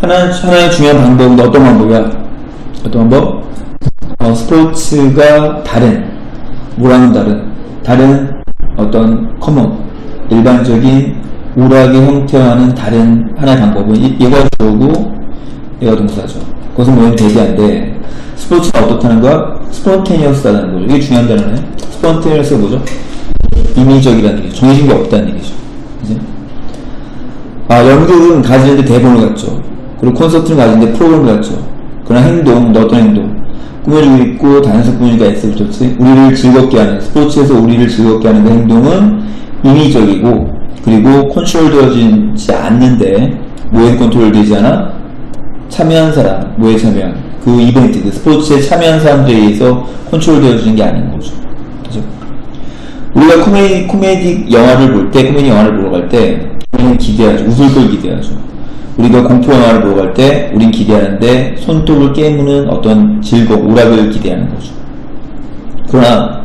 하나, 하나의 중요한 방법은 어떤 방법이야? 어떤 방법? 어, 스포츠가 다른, 뭐랑은 다른, 다른 어떤 커먼, 일반적인 오락의 형태와는 다른 하나의 방법은 이- 얘가 주어고 얘가 동사죠. 그것은 뭐냐면 대기한데 스포츠가 어떻다는 거야? 스폰테니어스다는 거죠. 이게 중요한 단어네. 스폰테니어스가 뭐죠? 임의적이라는 얘기죠. 정해진 게 없다는 얘기죠. 그지? 아, 연극은 가지는데 대본을 갖죠. 그리고 콘서트는 가지는데 프로그램을 갖죠. 그러나 행동, 어떤 행동? 꾸며주고 있고, 단순뿐이니까 S를 줬지. 우리를 즐겁게 하는, 스포츠에서 우리를 즐겁게 하는 그 행동은 임의적이고, 그리고 컨트롤 되어지지 않는데, 뭐에 컨트롤 되지 않아? 참여한 사람, 뭐에 참여한? 그 이벤트, 그 스포츠에 참여한 사람들에 의해서 컨트롤 되어지는 게 아닌 거죠. 그죠? 우리가 코미디, 코미디 영화를 볼 때, 코미디 영화를 보러 갈 때, 우리는 기대하죠. 웃을 걸 기대하죠. 우리가 공포 영화를 보러 갈 때, 우린 기대하는데, 손톱을 깨무는 어떤 즐거움, 오락을 기대하는 거죠. 그러나,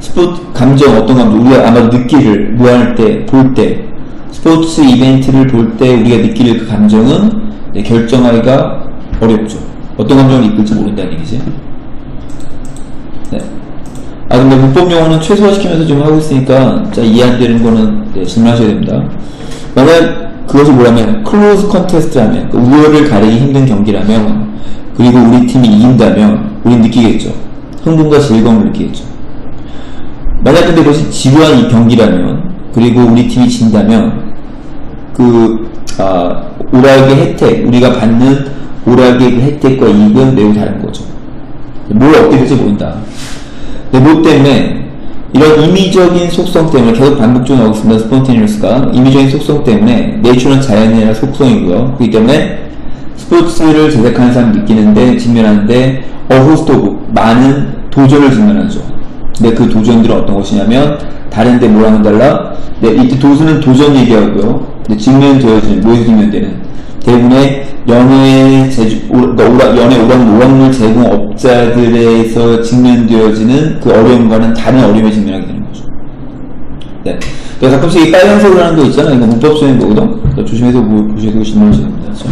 스포츠, 감정, 어떤 감정, 우리가 아마 느끼를, 무할 때, 볼 때, 스포츠 이벤트를 볼 때 우리가 느낄 그 감정은 네, 결정하기가 어렵죠. 어떤 감정을 이끌지 모른다는 얘기지. 네. 아 근데 문법 용어는 최소화시키면서 좀 하고 있으니까 자 이해 안 되는 거는 네, 질문하셔야 됩니다. 만약 그것을 뭐라면 클로즈 컨테스트라면 그 우열을 가리기 힘든 경기라면 그리고 우리 팀이 이긴다면 우린 느끼겠죠. 흥분과 즐거움을 느끼겠죠. 만약 근데 그것이 지루한 이 경기라면 그리고 우리 팀이 진다면 그 아, 오락의 혜택 우리가 받는 오락의 그 혜택과 이익은 매우 다른 거죠. 뭘 얻게 될지 모른다. 근데 뭐 때문에 이런 임의적인 속성 때문에 계속 반복적으로 나오고 있습니다. 스폰테니어스가 임의적인 속성 때문에 내추럴은 자연이 아니라 속성이고요. 그렇기 때문에 스포츠를 제작하는 사람이 느끼는데 직면하는데 어호스트 오브 많은 도전을 직면하죠. 근데 그 도전들은 어떤 것이냐면 다른데 뭐랑은 달라? 네, 이때 도수는 도전 얘기하고요. 근데 직면되어지는 뭐에 직면되는 대부분의 제주 오- 그러니까 오락, 연예 오락 오락물 제공업자들에서 직면되어지는 그 어려움과는 다른 어려움에 직면하게 되는 거죠. 네. 그래서 가끔씩 이 빨간색으로 하는 거 있잖아. 이거 문법적인 거거든. 그러니까 조심해서 보- 보셔야 되고 됩니다. 그렇죠?